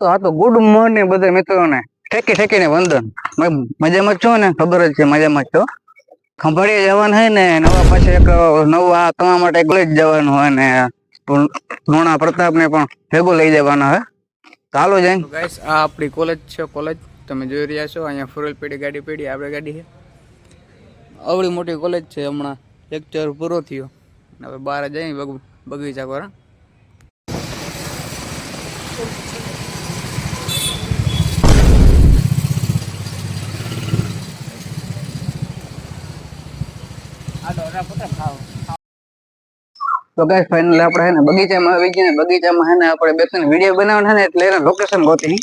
તો આ તો ગુડ મોર્નિંગ બધા મિત્રોને ઠેકી ઠેકીને વંદન મજામાં છો ને ખબર જ છે મજામાં છો ખંભાળીએ જવાનું હોય ને નવા પાછા એક નવા કમા માટે એકલો જ જવાનું હોય ને રોણા પ્રતાપને પણ ભેગો લઈ જવાનો હોય તો હાલો જઈને ગાઈસ આ આપણી કોલેજ છે કોલેજ તમે જોઈ રહ્યા છો અહીંયા ફોરવેલ પેઢી ગાડી પેઢી આપણે ગાડી છે આવડી મોટી કોલેજ છે હમણાં લેક્ચર પૂરો થયો હવે બહાર જઈ બગીચા કરવા રાપો તાવ તો ગાઈસ ફાઇનલી આપણે હે ને બગીચા માં આવી ગયા ને બગીચા માં હે ને આપણે બેસને વિડિયો બનાવવાનો હે ને એટલે લોકેશન ગોતીની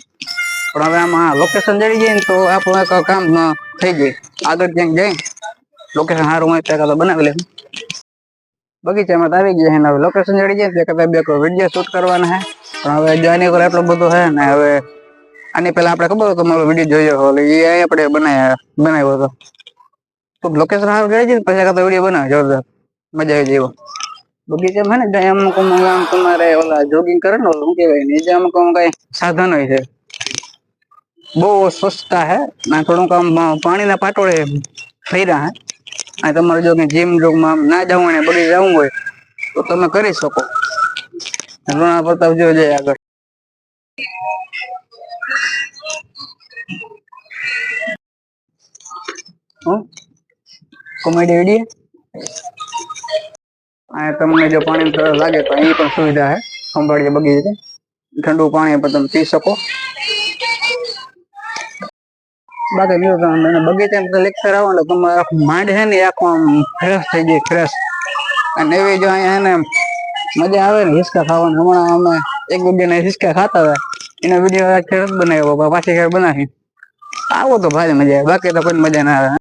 પણ હવે માં લોકેશન મળી ગઈ તો આપણો એક કામ થઈ ગયું આદત જઈ લોકેશન હારો આતે કાદો બનાવી લે બગીચા માં આવી ગયા હે ને હવે લોકેશન મળી ગઈ એટલે આપણે બેકો વિડિયો શૂટ કરવાનો હે પણ હવે જવાની એટલું બધું હે ને હવે આની પહેલા આપણે ખબર તો મારો વિડિયો જોયો હો લે એ આપણે બનાયા બનાવ્યો તો તું લોકેશન હાર રેડી ને પછી કરતા વિડીયો બનાવ જોરદાર મજા આવી જાય બગીચામાં હે ને જ્યાં અમુક અમુક આમ તમારે ઓલા જોગિંગ કરે ને ઓલું શું કહેવાય ને જે અમુક અમુક કઈ સાધન હોય છે બહુ સ્વચ્છતા હે ને થોડુંક આમ પાણીના પાટોળે ફેર્યા હે અને તમારે જો જીમ જોગમાં ના જવું હોય ને બગી જવું હોય તો તમે કરી શકો લુણા પ્રતાપ જોજે આગળ હું કોમેડી વિડીયો અને તમને જો પાણી સરસ લાગે તો એ પણ સુવિધા છે ખંભાળીએ બગીચે ઠંડુ પાણી પણ તમે પી શકો બાકી બીજું તમે બગીચા લેક્ચર આવો ને તમારે આખું માંડ છે ને આખું આમ ફ્રેશ થઈ જાય ફ્રેશ અને એવી જો અહીંયા ને મજા આવે ને હિસકા ખાવાની હમણાં અમે એક બીજાને હિસકા ખાતા હતા એનો વિડીયો ખેડ બનાવ્યો પાછી ખેડ બનાવી આવો તો ભારે મજા આવે બાકી તો કોઈ મજા ના આવે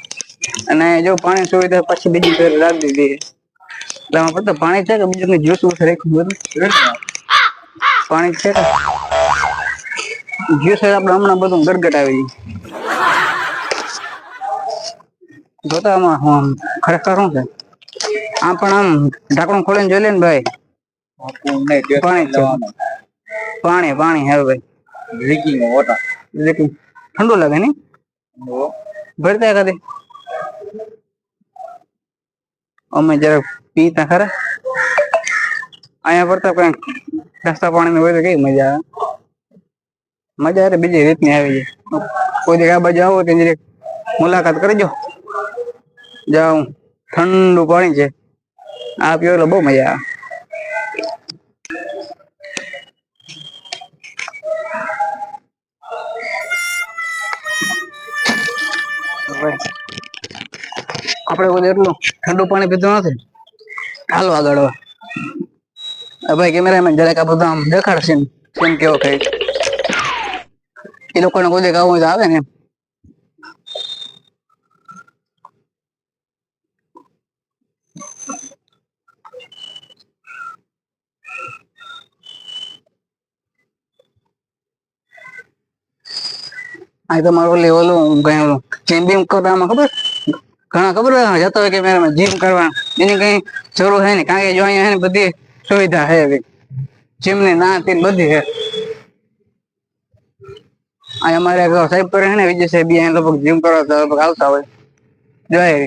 ના જો પાણી સુવિધા પછી બેહી બેહી રાખ દીધી છે રામાપો તો પાણી છે કે જો સુથ રાખી પાણી છે કે જો સર આપણો આમના બધું ગરગટ આવે ગોતામાં હો ખરેખર હો છે આમ પણ આમ ઢાકણો ખોલે જોઈ લેન ભાઈ ઓખો નઈ દે પાણી લાવ પાણી પાણી હે ભાઈ લીકીંગ હોટો લીક ઠંડો લાગે ને ભરતા કે દે Oh, menjaruh pita kara. Ayo pertama, dasar panen berbagai menjaga. Menjaga biji itu nyawa biji. Kau tidak bisa jauh dengan mulakat kerja. Jauh, pan lu paningce. આપણે એટલું ઠંડુ પાણી પીધું નથી હાલો આગળ હવે ભાઈ કેમેરામેન જરાક આ બધું આમ દેખાડશે કેમ કેવો કઈ એ લોકોને કોઈ દેખ તો આવે ને આ મારું લેવલ હું ગયા ચેમ્બિંગ કરવામાં ખબર ઘણા ખબર જતો હોય કે મેરામાં જીમ કરવા એની કઈ જરૂર હે ને કારણ કે જો અહીંયા હે બધી સુવિધા હે જીમ ને ના તે બધી હે અહીંયા અમારે સાહેબ પર હે ને વિજય સાહેબ અહીંયા લોકો જીમ કરવા તો લગભગ આવતા હોય જોઈએ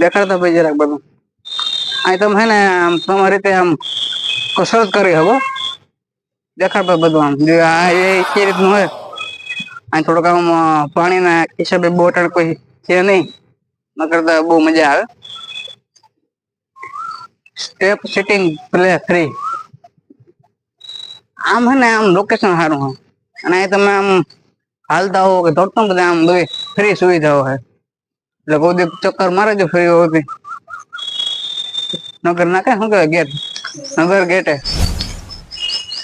દેખાડતા ભાઈ જરાક બધું અહીં તમે હે ને આમ તમારી રીતે આમ કસરત કરી હો દેખાડ બધું આમ આ એ રીતનું હોય અને થોડોક આમ પાણીના હિસાબે બોટણ કોઈ છે નહીં નકર તો બહુ મજા આવે સ્ટેપ સિટિંગ પ્લે થ્રી આમ હે ને આમ લોકેશન સારું હોય અને અહીં તમે આમ હાલતા હો કે દોડતો બધા આમ બધી ફ્રી સુવિધાઓ હે એટલે કોઈ ચક્કર મારે જ ફ્રી હોય નગર નાખે શું કહેવાય ગેટ નગર ગેટે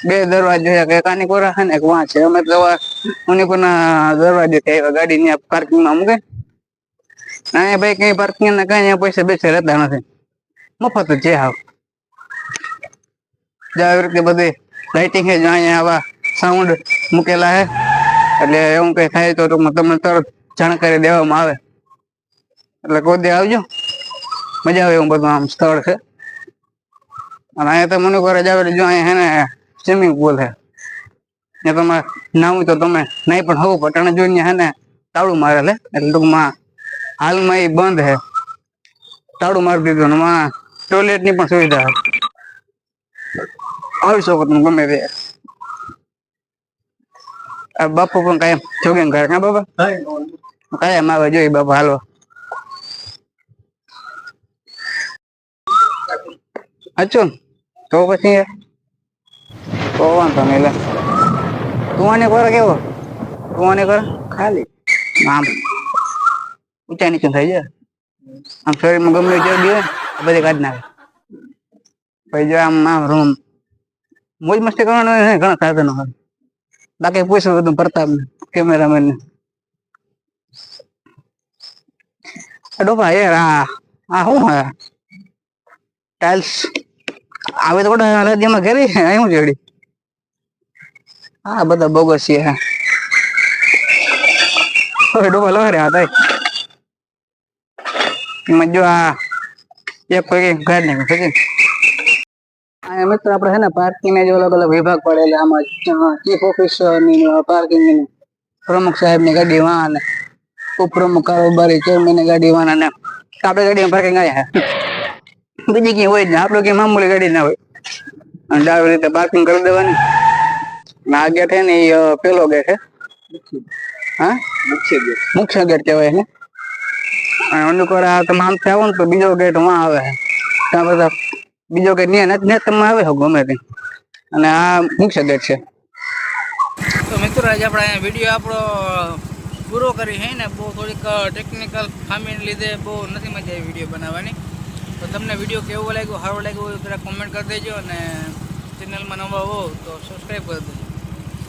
બે દરવાજો હે કે કાની કોરા હે એક વાર છે મે દરવા ઉની પર ના દરવાજો કાયવા ગાડી ને પાર્કિંગ માં મૂકે ના ભાઈ કઈ પાર્કિંગ નકા ન પૈસા બેસે રહેતા નથી મફત જ જે આવ ડ્રાઈવર કે બદે રાઈટિંગ હે જાયા આવા સાઉન્ડ મુકેલા હે એટલે એ હું કહેતા તો તો મતમતર છણ કરી દેવામાં આવે એટલે કો દે આવજો મજા આવે હું બધું આમ સ્તર છે ના એ તો મુની કરે જાવે જો આ હે ને સ્વિમિંગ પુલ છે ને તમે નાવું તો તમે નહીં પણ હવું પટાણે જોઈને હે ને તાળું મારે લે એટલે ટૂંકમાં હાલમાં એ બંધ છે તાળું મારી દીધું ને માં ટોયલેટની પણ સુવિધા આવી શકો તમે ગમે તે બાપુ પણ કાયમ જોગિંગ કરે કા બાપા કાયમ આવે જોઈ બાપા હાલો અચો તો પછી વાંધો નહીં લે તું આને કરો કેવો તું આને કર ખાલી આમ ઊંચા નીચે થઈ જાય આમ શરીરમાં ગમે જે દે બધી કાઢ નાખે પછી જો આમ આમ રૂમ મોજ મસ્તી કરવાનો ઘણા સાધનો હોય બાકી પૂછો બધું પ્રતાપ કેમેરામેન ને ડોપા એ આ આ શું હા ટાઇલ્સ આવે તો હળદીમાં ઘેરી અહીં હું જોડી આ બધા બોગસ છે હવે ડોબલ હરે આ થાય એમાં જો આ એક કોઈ ઘર નહીં ફેંકી અને મિત્ર આપણે છે ને પાર્કિંગ ને જે અલગ અલગ વિભાગ પડેલા આમાં ચીફ ઓફિસર ની પાર્કિંગ ની પ્રમુખ સાહેબ ની ગાડી વાન ઉપપ્રમુખ કારોબારી ચેરમેન ની ગાડી વાન અને આપણે ગાડીમાં પાર્કિંગ આવ્યા બીજી કઈ હોય જ ને આપણે કઈ મામૂલી ગાડી ના હોય અને ડાવી રીતે પાર્કિંગ કરી દેવાની ના ગેટ હે ને એ પેલો ગેટ હે હા મુખ્ય ગેટ મુખ્ય ગેટ કહેવાય ને અને અંડુકોર આ તમે આમ આવો ને તો બીજો ગેટ માં આવે છે ત્યાં બધા બીજો ગેટ ને ને તમે આવે હો ગમે તે અને આ મુખ્ય ગેટ છે તો મિત્રો આજે આપણે અહીંયા વિડીયો આપણો પૂરો કરી હે ને બહુ થોડીક ટેકનિકલ ખામીને લીધે બહુ નથી મજા આવી વિડીયો બનાવવાની તો તમને વિડીયો કેવો લાગ્યો સારો લાગ્યો હોય જરા કોમેન્ટ કરી દેજો અને ચેનલમાં નવા હો તો સબસ્ક્રાઈબ કરી દેજો